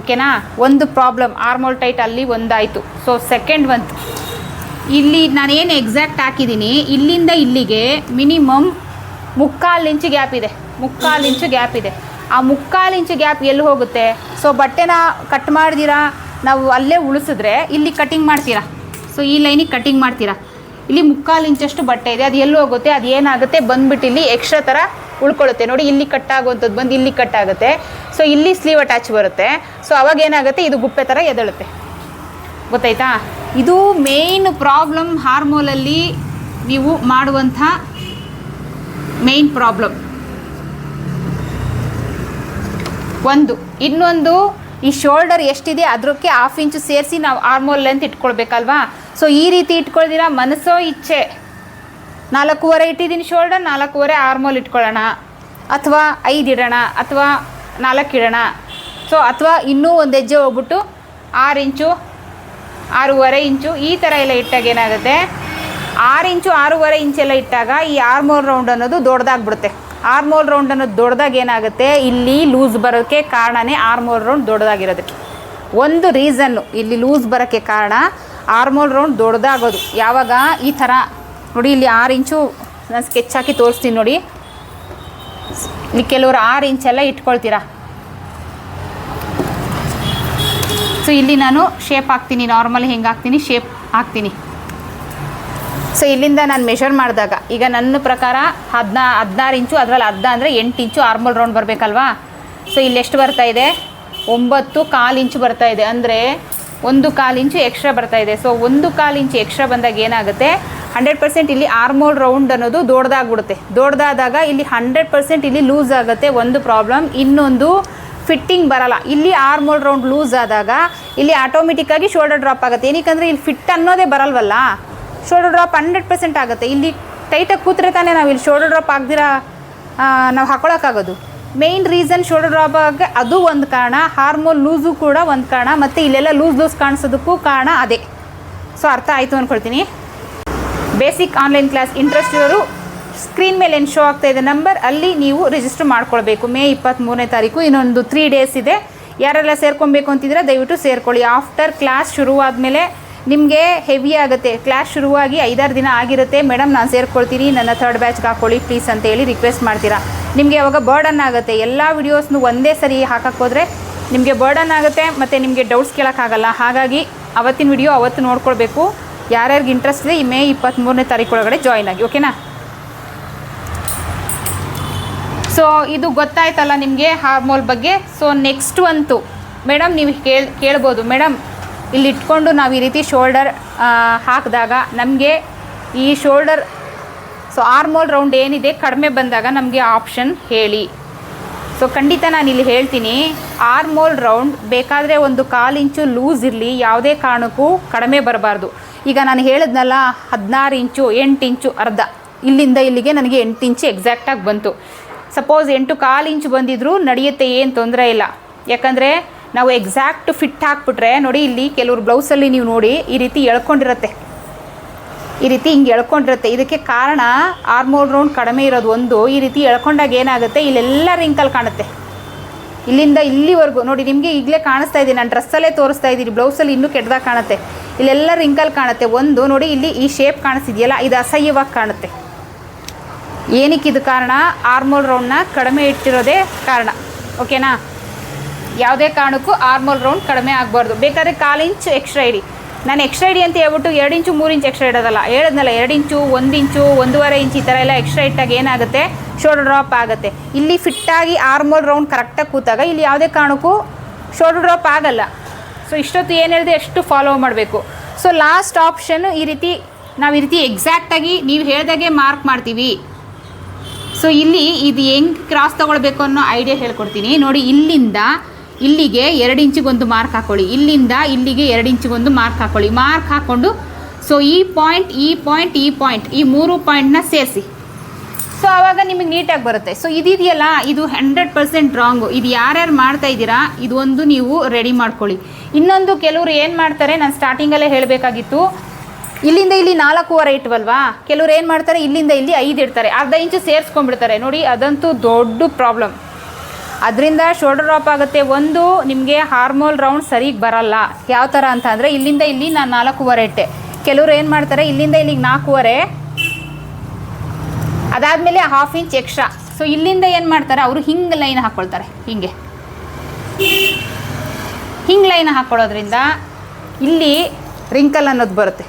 ಓಕೆನಾ ಒಂದು ಪ್ರಾಬ್ಲಮ್ ಆರ್ಮೋಲ್ ಟೈಟ್ ಅಲ್ಲಿ ಒಂದಾಯಿತು. ಸೊ ಸೆಕೆಂಡ್ ಬಂತು. ಇಲ್ಲಿ ನಾನೇನು ಎಕ್ಸಾಕ್ಟ್ ಹಾಕಿದ್ದೀನಿ ಇಲ್ಲಿಂದ ಇಲ್ಲಿಗೆ ಮಿನಿಮಮ್ ಮುಕ್ಕಾಲು ಇಂಚು ಗ್ಯಾಪ್ ಇದೆ. ಮುಕ್ಕಾಲು ಇಂಚು ಗ್ಯಾಪ್ ಇದೆ. ಆ ಮುಕ್ಕಾಲು ಇಂಚು ಗ್ಯಾಪ್ ಎಲ್ಲಿ ಹೋಗುತ್ತೆ? ಸೊ ಬಟ್ಟೆನ ಕಟ್ ಮಾಡಿದಿರಾ? ನಾವು ಅಲ್ಲೇ ಉಳಿಸಿದ್ರೆ ಇಲ್ಲಿ ಕಟಿಂಗ್ ಮಾಡ್ತೀರಾ? ಸೊ ಈ ಲೈನಿಗೆ ಕಟಿಂಗ್ ಮಾಡ್ತೀರಾ? ಇಲ್ಲಿ ಮುಕ್ಕಾಲು ಇಂಚಷ್ಟು ಬಟ್ಟೆ ಇದೆ. ಅದು ಎಲ್ಲಿ ಹೋಗುತ್ತೆ? ಅದು ಏನಾಗುತ್ತೆ? ಬಂದ್ಬಿಟ್ಟು ಇಲ್ಲಿ ಎಕ್ಸ್ಟ್ರಾ ಥರ ಉಳ್ಕೊಳ್ಳುತ್ತೆ. ನೋಡಿ, ಇಲ್ಲಿ ಕಟ್ ಆಗುವಂಥದ್ದು ಬಂದು ಇಲ್ಲಿ ಕಟ್ ಆಗುತ್ತೆ. ಸೊ ಇಲ್ಲಿ ಸ್ಲೀವ್ ಅಟ್ಯಾಚ್ ಬರುತ್ತೆ. ಸೊ ಅವಾಗ ಏನಾಗುತ್ತೆ? ಇದು ಗುಪ್ಪೆ ಥರ ಎದಳುತ್ತೆ. ಗೊತ್ತಾಯ್ತಾ? ಇದು ಮೇಯ್ನ್ ಪ್ರಾಬ್ಲಮ್ ಹಾರ್ಮೋಲಲ್ಲಿ ನೀವು ಮಾಡುವಂಥ ಮೇಯ್ನ್ ಪ್ರಾಬ್ಲಮ್ ಒಂದು, ಇನ್ನೊಂದು, ಈ ಶೋಲ್ಡರ್ ಎಷ್ಟಿದೆ ಅದಕ್ಕೆ ಹಾಫ್ ಇಂಚು ಸೇರಿಸಿ ನಾವು ಆರ್ಮೋಲ್ ಲೆಂತ್ ಇಟ್ಕೊಳ್ಬೇಕಲ್ವಾ? ಸೊ ಈ ರೀತಿ ಇಟ್ಕೊಳ್ದಿರ ಮನಸ್ಸೋ ಇಚ್ಛೆ. ನಾಲ್ಕೂವರೆ ಇಟ್ಟಿದ್ದೀನಿ ಶೋಲ್ಡರ್ ನಾಲ್ಕೂವರೆ ಆರ್ಮೋಲ್ ಇಟ್ಕೊಳ್ಳೋಣ. ಅಥವಾ ಐದು ಇಡೋಣ, ಅಥವಾ ನಾಲ್ಕು ಇಡೋಣ. ಸೊ ಅಥವಾ ಇನ್ನೂ ಒಂದು ಹೆಜ್ಜೆ ಹೋಗ್ಬಿಟ್ಟು ಆರು ಇಂಚು ಆರೂವರೆ ಇಂಚು ಈ ಥರ ಎಲ್ಲ ಇಟ್ಟಾಗ ಏನಾಗುತ್ತೆ? ಆರು ಇಂಚು ಆರೂವರೆ ಇಂಚೆಲ್ಲ ಇಟ್ಟಾಗ ಈ ಆರ್ಮೋಲ್ ರೌಂಡ್ ಅನ್ನೋದು ದೊಡ್ಡದಾಗ್ಬಿಡುತ್ತೆ ಆರ್ಮೋಲ್ ರೌಂಡ್ ಅನ್ನೋದು ದೊಡ್ಡದಾಗ ಏನಾಗುತ್ತೆ? ಇಲ್ಲಿ ಲೂಸ್ ಬರೋಕ್ಕೆ ಕಾರಣನೇ ಆರ್ಮೋಲ್ ರೌಂಡ್ ದೊಡ್ಡದಾಗಿರೋದಕ್ಕೆ ಒಂದು ರೀಸನ್ನು ಇಲ್ಲಿ ಲೂಸ್ ಬರೋಕ್ಕೆ ಕಾರಣ ಆರ್ಮೋಲ್ ರೌಂಡ್ ದೊಡ್ಡದಾಗೋದು ಯಾವಾಗ? ಈ ಥರ. ನೋಡಿ, ಇಲ್ಲಿ ಆರು ಇಂಚು ನಾನು ಸ್ಕೆಚ್ ಹಾಕಿ ತೋರಿಸ್ತೀನಿ ನೋಡಿ. ಇಲ್ಲಿ ಕೆಲವರು ಆರು ಇಂಚೆಲ್ಲ ಇಟ್ಕೊಳ್ತೀರಾ? ಸೊ ಇಲ್ಲಿ ನಾನು ಶೇಪ್ ಹಾಕ್ತೀನಿ ನಾರ್ಮಲ್ ಹೆಂಗೆ ಹಾಕ್ತೀನಿ ಶೇಪ್ ಹಾಕ್ತೀನಿ. ಸೊ ಇಲ್ಲಿಂದ ನಾನು ಮೆಷರ್ ಮಾಡಿದಾಗ, ಈಗ ನನ್ನ ಪ್ರಕಾರ ಹದಿನಾ, ಹದಿನಾರು ಇಂಚು, ಅದರಲ್ಲಿ ಅರ್ಧ ಅಂದರೆ ಎಂಟು ಇಂಚು ಆರ್ಮಲ್ ರೌಂಡ್ ಬರಬೇಕಲ್ವಾ? ಸೊ ಇಲ್ಲಿ ಎಷ್ಟು ಬರ್ತಾ ಇದೆ? ಒಂಬತ್ತು ಕಾಲು ಇಂಚು ಬರ್ತಾ ಇದೆ. ಅಂದರೆ ಒಂದು ಕಾಲು ಇಂಚು ಎಕ್ಸ್ಟ್ರಾ ಬರ್ತಾ ಇದೆ. ಸೊ ಒಂದು ಕಾಲು ಇಂಚು ಎಕ್ಸ್ಟ್ರಾ ಬಂದಾಗ ಏನಾಗುತ್ತೆ? ಹಂಡ್ರೆಡ್ ಪರ್ಸೆಂಟ್ ಇಲ್ಲಿ ಆರ್ಮೋಲ್ ರೌಂಡ್ ಅನ್ನೋದು ದೊಡ್ಡದಾಗ್ಬಿಡುತ್ತೆ ದೊಡ್ಡದಾದಾಗ ಇಲ್ಲಿ ಹಂಡ್ರೆಡ್ ಪರ್ಸೆಂಟ್ ಇಲ್ಲಿ ಲೂಸ್ ಆಗುತ್ತೆ ಒಂದು ಪ್ರಾಬ್ಲಮ್ ಇನ್ನೊಂದು ಫಿಟ್ಟಿಂಗ್ ಬರಲ್ಲ. ಇಲ್ಲಿ ಆರ್ಮೋಲ್ ರೌಂಡ್ ಲೂಸ್ ಆದಾಗ ಇಲ್ಲಿ ಆಟೋಮೆಟಿಕ್ಕಾಗಿ ಶೋಲ್ಡರ್ ಡ್ರಾಪ್ ಆಗುತ್ತೆ. ಏನಕ್ಕಂದರೆ ಇಲ್ಲಿ ಫಿಟ್ ಅನ್ನೋದೇ ಬರಲ್ವಲ್ಲ? ಶೋಲ್ಡರ್ ಡ್ರಾಪ್ ಹಂಡ್ರೆಡ್ ಪರ್ಸೆಂಟ್ ಆಗುತ್ತೆ. ಇಲ್ಲಿ ಟೈಟಾಗಿ ಕೂತ್ರೆ ತಾನೇ ನಾವು ಇಲ್ಲಿ ಶೋಲ್ಡರ್ ಡ್ರಾಪ್ ಆಗದಿರ ನಾವು ಹಾಕೊಳಕ್ಕಾಗೋದು. ಮೇಯ್ನ್ ರೀಸನ್ ಶೋಲ್ಡರ್ ಡ್ರಾಪ್ ಆಗಿ ಅದು ಒಂದು ಕಾರಣ ಹಾರ್ಮೋನ್ ಲೂಸು ಕೂಡ ಒಂದು ಕಾರಣ, ಮತ್ತು ಇಲ್ಲೆಲ್ಲ ಲೂಸ್ ಲೂಸ್ ಕಾಣಿಸೋದಕ್ಕೂ ಕಾರಣ ಅದೇ. ಸೊ ಅರ್ಥ ಆಯಿತು ಅಂದ್ಕೊಳ್ತೀನಿ ಬೇಸಿಕ್ ಆನ್ಲೈನ್ ಕ್ಲಾಸ್ ಇಂಟ್ರೆಸ್ಟ್ ಇರೋರು ಸ್ಕ್ರೀನ್ ಮೇಲೆ ಏನು ಶೋ ಆಗ್ತಾ ಇದೆ ನಂಬರ್ ಅಲ್ಲಿ ನೀವು ರಿಜಿಸ್ಟರ್ ಮಾಡ್ಕೊಳ್ಬೇಕು. ಮೇ ಇಪ್ಪತ್ತ್ಮೂರನೇ ತಾರೀಕು, ಇನ್ನೊಂದು ತ್ರೀ ಡೇಸ್ ಇದೆ. ಯಾರೆಲ್ಲ ಸೇರ್ಕೊಬೇಕು ಅಂತಿದ್ರೆ ದಯವಿಟ್ಟು ಸೇರ್ಕೊಳ್ಳಿ. ಆಫ್ಟರ್ ಕ್ಲಾಸ್ ಶುರುವಾದ ಮೇಲೆ ನಿಮಗೆ ಹೆವಿ ಆಗುತ್ತೆ. ಕ್ಲಾಸ್ ಶುರುವಾಗಿ ಐದಾರು ದಿನ ಆಗಿರುತ್ತೆ. ಮೇಡಮ್ ನಾನು ಸೇರ್ಕೊಳ್ತೀನಿ. ನನ್ನ ಥರ್ಡ್ ಬ್ಯಾಚ್ಗೆ ಹಾಕೊಳ್ಳಿ ಪ್ಲೀಸ್ ಅಂತ ಹೇಳಿ ರಿಕ್ವೆಸ್ಟ್ ಮಾಡ್ತೀರಾ. ನಿಮಗೆ ಅವಾಗ ಬರ್ಡನ್ ಆಗುತ್ತೆ, ಎಲ್ಲ ವಿಡಿಯೋಸ್ನು ಒಂದೇ ಸರಿ ಹಾಕೋಕ್ಕೋದ್ರೆ ನಿಮಗೆ ಬರ್ಡನ್ ಆಗುತ್ತೆ, ಮತ್ತು ನಿಮಗೆ ಡೌಟ್ಸ್ ಕೇಳೋಕ್ಕಾಗಲ್ಲ. ಹಾಗಾಗಿ ಅವತ್ತಿನ ವಿಡಿಯೋ ಅವತ್ತು ನೋಡ್ಕೊಳ್ಬೇಕು. ಯಾರ್ಯಾರಿಗೆ ಇಂಟ್ರೆಸ್ಟ್ ಇದೆ, ಈ ಮೇ ಇಪ್ಪತ್ತ್ಮೂರನೇ ತಾರೀಕು ಒಳಗಡೆ ಜಾಯ್ನ್ ಆಗಿ ಓಕೆನಾ ಸೊ ಇದು ಗೊತ್ತಾಯ್ತಲ್ಲ ನಿಮಗೆ ಹಾರ್ಮೋಲ್ ಬಗ್ಗೆ? ಸೊ ನೆಕ್ಸ್ಟ್ ಅಂತು. ಮೇಡಮ್, ನೀವು ಕೇಳಿ, ಕೇಳ್ಬೋದು. ಮೇಡಮ್, ಇಲ್ಲಿ ಇಟ್ಕೊಂಡು ನಾವು ಈ ರೀತಿ ಶೋಲ್ಡರ್ ಹಾಕಿದಾಗ ನಮಗೆ ಈ ಶೋಲ್ಡರ್, ಸೊ ಆರ್ಮೋಲ್ ರೌಂಡ್ ಏನಿದೆ ಕಡಿಮೆ ಬಂದಾಗ ನಮಗೆ ಆಪ್ಷನ್ ಹೇಳಿ. ಸೊ ಖಂಡಿತ ನಾನು ಇಲ್ಲಿ ಹೇಳ್ತೀನಿ ಆರ್ಮೋಲ್ ರೌಂಡ್ ಬೇಕಾದರೆ ಒಂದು ಕಾಲು ಇಂಚು ಲೂಸ್ ಇರಲಿ, ಯಾವುದೇ ಕಾರಣಕ್ಕೂ ಕಡಿಮೆ ಬರಬಾರ್ದು. ಈಗ ನಾನು ಹೇಳಿದ್ನಲ್ಲ, ಹದಿನಾರು ಇಂಚು, ಎಂಟು ಇಂಚು ಅರ್ಧ. ಇಲ್ಲಿಂದ ಇಲ್ಲಿಗೆ ನನಗೆ ಎಂಟು ಇಂಚು ಎಕ್ಸಾಕ್ಟಾಗಿ ಬಂತು. ಸಪೋಸ್ ಎಂಟು ಕಾಲು ಇಂಚು ಬಂದಿದ್ರೂ ನಡೆಯುತ್ತೆ ಏನು ತೊಂದರೆ ಇಲ್ಲ. ಯಾಕಂದರೆ ನಾವು ಎಕ್ಸಾಕ್ಟ್ ಫಿಟ್ ಹಾಕ್ಬಿಟ್ರೆ, ನೋಡಿ ಇಲ್ಲಿ ಕೆಲವರು ಬ್ಲೌಸಲ್ಲಿ ನೀವು ನೋಡಿ ಈ ರೀತಿ ಎಳ್ಕೊಂಡಿರುತ್ತೆ. ಈ ರೀತಿ ಹಿಂಗೆ ಎಳ್ಕೊಂಡಿರುತ್ತೆ. ಇದಕ್ಕೆ ಕಾರಣ ಆರ್ಮೋಲ್ ರೌಂಡ್ ಕಡಿಮೆ ಇರೋದು ಒಂದು. ಈ ರೀತಿ ಎಳ್ಕೊಂಡಾಗ ಏನಾಗುತ್ತೆ? ಇಲ್ಲೆಲ್ಲ ರಿಂಕಲ್ ಕಾಣುತ್ತೆ. ಇಲ್ಲಿಂದ ಇಲ್ಲಿವರೆಗೂ, ನೋಡಿ ನಿಮಗೆ ಈಗಲೇ ಕಾಣಿಸ್ತಾ ಇದ್ದೀನಿ ನಾನು ಡ್ರೆಸ್ಸಲ್ಲೇ ತೋರಿಸ್ತಾ ಇದ್ದೀನಿ ಬ್ಲೌಸಲ್ಲಿ ಇನ್ನೂ ಕೆಟ್ಟದಾಗ ಕಾಣುತ್ತೆ. ಇಲ್ಲೆಲ್ಲ ರಿಂಕಲ್ ಕಾಣುತ್ತೆ. ಒಂದು, ನೋಡಿ ಇಲ್ಲಿ ಈ ಶೇಪ್ ಕಾಣಿಸ್ತಿದೆಯಲ್ಲ, ಇದು ಅಸಹ್ಯವಾಗಿ ಕಾಣುತ್ತೆ. ಏನಕ್ಕೆ ಇದು ಕಾರಣ? ಆರ್ಮೋಲ್ ರೌಂಡ್ನ ಕಡಿಮೆ ಇಟ್ಟಿರೋದೇ ಕಾರಣ. ಓಕೆನಾ ಯಾವುದೇ ಕಾರಣಕ್ಕೂ ಆರ್ಮೋಲ್ ರೌಂಡ್ ಕಡಿಮೆ ಆಗಬಾರ್ದು. ಬೇಕಾದ್ರೆ ಕಾಲು ಇಂಚು ಎಕ್ಸ್ಟ್ರಾ ಇಡಿ. ನಾನು ಎಕ್ಸ್ಟ್ರಾ ಇಡಿ ಅಂತ ಹೇಳ್ಬಿಟ್ಟು ಎರಡು ಇಂಚು ಮೂರು ಇಂಚು ಎಕ್ಸ್ಟ್ರಾ ಇಡೋದಲ್ಲ. ಹೇಳಿದ್ನಲ್ಲ, ಎರಡು ಇಂಚು ಒಂದು ಇಂಚು ಒಂದೂವರೆ ಇಂಚು ಈ ಥರ ಎಲ್ಲ ಎಕ್ಸ್ಟ್ರಾ ಇಟ್ಟಾಗ ಏನಾಗುತ್ತೆ? ಶೋಲ್ಡರ್ ಡ್ರಾಪ್ ಆಗುತ್ತೆ. ಇಲ್ಲಿ ಫಿಟ್ಟಾಗಿ ಆರ್ಮೋಲ್ ರೌಂಡ್ ಕರೆಕ್ಟಾಗಿ ಕೂತಾಗ ಇಲ್ಲಿ ಯಾವುದೇ ಕಾರಣಕ್ಕೂ ಶೋಲ್ಡರ್ ಡ್ರಾಪ್ ಆಗಲ್ಲ. ಸೊ ಇಷ್ಟೊತ್ತು ಏನು ಹೇಳಿದೆ? ಎಷ್ಟು ಫಾಲೋ ಮಾಡಬೇಕು. ಸೊ ಲಾಸ್ಟ್ ಆಪ್ಷನ್ ಈ ರೀತಿ, ನಾವು ಈ ರೀತಿ ಎಕ್ಸಾಕ್ಟಾಗಿ ನೀವು ಹೇಳಿದಾಗೆ ಮಾರ್ಕ್ ಮಾಡ್ತೀವಿ. ಸೊ ಇಲ್ಲಿ ಇದು ಹೆಂಗೆ ಕ್ರಾಸ್ ತೊಗೊಳ್ಬೇಕು ಅನ್ನೋ ಐಡಿಯಾ ಹೇಳ್ಕೊಡ್ತೀನಿ. ನೋಡಿ, ಇಲ್ಲಿಂದ ಇಲ್ಲಿಗೆ ಎರಡು ಇಂಚಿಗೊಂದು ಮಾರ್ಕ್ ಹಾಕೊಳ್ಳಿ. ಇಲ್ಲಿಂದ ಇಲ್ಲಿಗೆ ಎರಡು ಇಂಚಿಗೊಂದು ಮಾರ್ಕ್ ಹಾಕೊಳ್ಳಿ. ಮಾರ್ಕ್ ಹಾಕ್ಕೊಂಡು ಸೊ ಈ ಪಾಯಿಂಟ್ ಈ ಪಾಯಿಂಟ್ ಈ ಪಾಯಿಂಟ್ ಈ ಮೂರು ಪಾಯಿಂಟ್ನ ಸೇರಿಸಿ. ಸೊ ಆವಾಗ ನಿಮಗೆ ನೀಟಾಗಿ ಬರುತ್ತೆ. ಸೊ ಇದಿದೆಯಲ್ಲ, ಇದು ಹಂಡ್ರೆಡ್ ಪರ್ಸೆಂಟ್ ರಾಂಗು ಇದು ಯಾರ್ಯಾರು ಮಾಡ್ತಾ ಇದ್ದೀರಾ, ಇದು ಒಂದು ನೀವು ರೆಡಿ ಮಾಡ್ಕೊಳ್ಳಿ. ಇನ್ನೊಂದು ಕೆಲವರು ಏನು ಮಾಡ್ತಾರೆ, ನಾನು ಸ್ಟಾರ್ಟಿಂಗಲ್ಲೇ ಹೇಳಬೇಕಾಗಿತ್ತು. ಇಲ್ಲಿಂದ ಇಲ್ಲಿ ನಾಲ್ಕೂವರೆ ಇಟ್ವಲ್ವಾ? ಕೆಲವ್ರು ಏನು ಮಾಡ್ತಾರೆ? ಇಲ್ಲಿಂದ ಇಲ್ಲಿ ಐದು ಇಡ್ತಾರೆ. ಅರ್ಧ ಇಂಚು ಸೇರಿಸ್ಕೊಂಡ್ಬಿಡ್ತಾರೆ. ನೋಡಿ, ಅದಂತೂ ದೊಡ್ಡ ಪ್ರಾಬ್ಲಮ್ ಅದರಿಂದ ಶೋಲ್ಡರ್ ಡ್ರಾಪ್ ಆಗುತ್ತೆ. ಒಂದು, ನಿಮಗೆ ಹಾರ್ಮೋಲ್ ರೌಂಡ್ ಸರಿಗೆ ಬರಲ್ಲ. ಯಾವ ಥರ ಅಂತ ಅಂದರೆ, ಇಲ್ಲಿಂದ ಇಲ್ಲಿ ನಾನು ನಾಲ್ಕೂವರೆ ಇಟ್ಟೆ. ಕೆಲವ್ರು ಏನು ಮಾಡ್ತಾರೆ? ಇಲ್ಲಿಂದ ಇಲ್ಲಿಗೆ ನಾಲ್ಕೂವರೆ, ಅದಾದಮೇಲೆ ಹಾಫ್ ಇಂಚ್ ಎಕ್ಸ್ಟ್ರಾ ಸೊ ಇಲ್ಲಿಂದ ಏನು ಮಾಡ್ತಾರೆ? ಅವರು ಹಿಂಗೆ ಲೈನ್ ಹಾಕ್ಕೊಳ್ತಾರೆ ಹಿಂಗೆ. ಹಿಂಗೆ ಲೈನ್ ಹಾಕ್ಕೊಳ್ಳೋದ್ರಿಂದ ಇಲ್ಲಿ ರಿಂಕಲ್ ಅನ್ನೋದು ಬರುತ್ತೆ.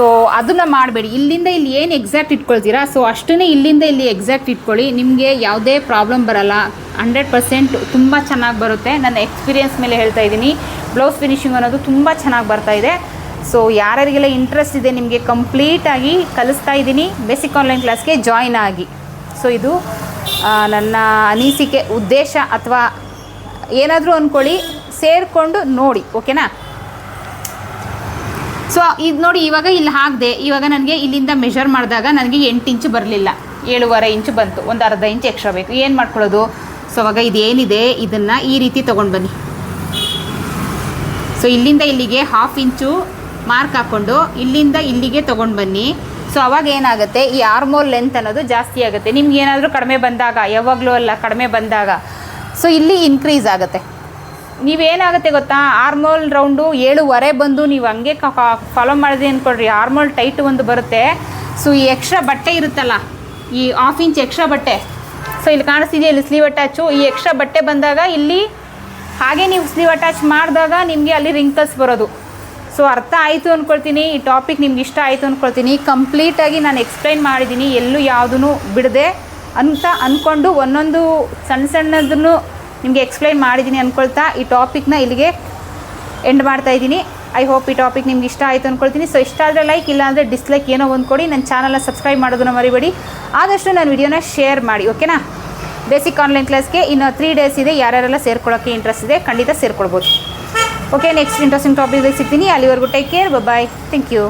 ಸೊ ಅದನ್ನು ಮಾಡಬೇಡಿ. ಇಲ್ಲಿಂದ ಇಲ್ಲಿ ಏನು ಎಕ್ಸಾಕ್ಟ್ ಇಟ್ಕೊಳ್ತೀರಾ? ಸೊ ಅಷ್ಟನ್ನೇ ಇಲ್ಲಿಂದ ಇಲ್ಲಿ ಎಕ್ಸಾಕ್ಟ್ ಇಟ್ಕೊಳ್ಳಿ. ನಿಮಗೆ ಯಾವುದೇ ಪ್ರಾಬ್ಲಮ್ ಬರಲ್ಲ. ಹಂಡ್ರೆಡ್ ಪರ್ಸೆಂಟ್ ತುಂಬ ಚೆನ್ನಾಗಿ ಬರುತ್ತೆ. ನನ್ನ ಎಕ್ಸ್ಪೀರಿಯೆನ್ಸ್ ಮೇಲೆ ಹೇಳ್ತಾ ಇದ್ದೀನಿ. ಬ್ಲೌಸ್ ಫಿನಿಶಿಂಗ್ ಅನ್ನೋದು ತುಂಬ ಚೆನ್ನಾಗಿ ಬರ್ತಾ ಇದೆ. ಸೊ ಯಾರ್ಯಾರಿಗೆಲ್ಲ ಇಂಟ್ರೆಸ್ಟ್ ಇದೆ, ನಿಮಗೆ ಕಂಪ್ಲೀಟಾಗಿ ಕಲಿಸ್ತಾ ಇದ್ದೀನಿ. ಬೇಸಿಕ್ ಆನ್ಲೈನ್ ಕ್ಲಾಸ್ಗೆ ಜಾಯ್ನ್ ಆಗಿ. ಸೊ ಇದು ನನ್ನ ಅನಿಸಿಕೆ, ಉದ್ದೇಶ ಅಥವಾ ಏನಾದರೂ ಅಂದ್ಕೊಳ್ಳಿ ಸೇರಿಕೊಂಡು ನೋಡಿ ಓಕೆನಾ ಸೊ ಇದು ನೋಡಿ ಇವಾಗ ಇಲ್ಲಿ ಹಾಕಿದೆ ಇವಾಗ ನನಗೆ ಇಲ್ಲಿಂದ ಮೆಷರ್ ಮಾಡಿದಾಗ ನನಗೆ ಎಂಟು ಇಂಚು ಬರಲಿಲ್ಲ. ಏಳುವರೆ ಇಂಚು ಬಂತು, ಒಂದು ಅರ್ಧ ಇಂಚು ಎಕ್ಸ್ಟ್ರಾ ಬೇಕು. ಏನು ಮಾಡ್ಕೊಳ್ಳೋದು? ಸೊ ಅವಾಗ ಇದೇನಿದೆ ಇದನ್ನು ಈ ರೀತಿ ತೊಗೊಂಡು ಬನ್ನಿ. ಸೊ ಇಲ್ಲಿಂದ ಇಲ್ಲಿಗೆ ಹಾಫ್ ಇಂಚು ಮಾರ್ಕ್ ಹಾಕ್ಕೊಂಡು, ಇಲ್ಲಿಂದ ಇಲ್ಲಿಗೆ ತೊಗೊಂಡು ಬನ್ನಿ. ಸೊ ಅವಾಗ ಏನಾಗುತ್ತೆ? ಈ ಆರ್ಮೋಲ್ ಲೆಂತ್ ಅನ್ನೋದು ಜಾಸ್ತಿ ಆಗುತ್ತೆ. ನಿಮ್ಗೆ ಏನಾದರೂ ಕಡಿಮೆ ಬಂದಾಗ, ಯಾವಾಗಲೂ ಅಲ್ಲ, ಕಡಿಮೆ ಬಂದಾಗ. ಸೊ ಇಲ್ಲಿ ಇನ್ಕ್ರೀಸ್ ಆಗುತ್ತೆ. ನೀವೇನಾಗುತ್ತೆ ಗೊತ್ತಾ? ಆರ್ಮೋಲ್ ರೌಂಡು ಏಳುವರೆ ಬಂದು ನೀವು ಹಂಗೆ ಫಾಲೋ ಮಾಡಿದೆ ಅಂದ್ಕೊಳ್ರಿ ಆರ್ಮೋಲ್ ಟೈಟ್ ಒಂದು ಬರುತ್ತೆ. ಸೊ ಈ ಎಕ್ಸ್ಟ್ರಾ ಬಟ್ಟೆ ಇರುತ್ತಲ್ಲ, ಈ ಹಾಫ್ ಇಂಚ್ ಎಕ್ಸ್ಟ್ರಾ ಬಟ್ಟೆ. ಸೊ ಇಲ್ಲಿ ಕಾಣಿಸ್ತಿದೆಯಾ? ಇಲ್ಲಿ ಸ್ಲೀವ್ ಅಟ್ಯಾಚು ಈ ಎಕ್ಸ್ಟ್ರಾ ಬಟ್ಟೆ ಬಂದಾಗ ಇಲ್ಲಿ ಹಾಗೆ ನೀವು ಸ್ಲೀವ್ ಅಟ್ಯಾಚ್ ಮಾಡಿದಾಗ ನಿಮಗೆ ಅಲ್ಲಿ ರಿಂಕಲ್ಸ್ ಬರೋದು. ಸೊ ಅರ್ಥ ಆಯಿತು ಅಂದ್ಕೊಳ್ತೀನಿ ಈ ಟಾಪಿಕ್ ನಿಮ್ಗೆ ಇಷ್ಟ ಆಯಿತು ಅಂದ್ಕೊಳ್ತೀನಿ ಕಂಪ್ಲೀಟಾಗಿ ನಾನು ಎಕ್ಸ್ಪ್ಲೈನ್ ಮಾಡಿದ್ದೀನಿ. ಎಲ್ಲೂ ಯಾವುದೂ ಬಿಡದೆ ಅಂತ ಅಂದ್ಕೊಂಡು ಒಂದೊಂದು ಸಣ್ಣ ಸಣ್ಣದನ್ನು ನಿಮಗೆ ಎಕ್ಸ್ಪ್ಲೈನ್ ಮಾಡಿದ್ದೀನಿ ಅಂದ್ಕೊಳ್ತಾ ಈ ಟಾಪಿಕ್ನ ಇಲ್ಲಿಗೆ ಎಂಡ್ ಮಾಡ್ತಾ ಇದ್ದೀನಿ. ಐ ಹೋಪ್ ಈ ಟಾಪಿಕ್ ನಿಮ್ಗೆ ಇಷ್ಟ ಆಯಿತು ಅಂದ್ಕೊಳ್ತೀನಿ ಸೊ ಇಷ್ಟ ಆದರೆ ಲೈಕ್ ಇಲ್ಲ ಅಂದರೆ ಡಿಸ್ಲೈಕ್ ಏನೋ ಒಂದು ಕೊಡಿ. ನನ್ನ ಚಾನಲ್ನ ಸಬ್ಸ್ಕ್ರೈಬ್ ಮಾಡೋದನ್ನು ಮರಿಬೇಡಿ. ಆದಷ್ಟು ನಾನು ವಿಡಿಯೋನ ಶೇರ್ ಮಾಡಿ ಓಕೆನಾ ಬೇಸಿಕ್ ಆನ್ಲೈನ್ ಕ್ಲಾಸ್ಗೆ ಇನ್ನು ತ್ರೀ ಡೇಸ್ ಇದೆ. ಯಾರ್ಯಾರೆಲ್ಲ ಸೇರ್ಕೊಳ್ಳೋಕ್ಕೆ ಇಂಟ್ರೆಸ್ಟ್ ಇದೆ, ಖಂಡಿತ ಸೇರ್ಕೊಳ್ಬೋದು. ಓಕೆ ನೆಕ್ಸ್ಟ್ ಇಂಟ್ರೆಸ್ಟಿಂಗ್ ಟಾಪಿಕ್ ಸಿಗ್ತೀನಿ. ಅಲ್ಲಿವರೆಗೂ take care bye thank you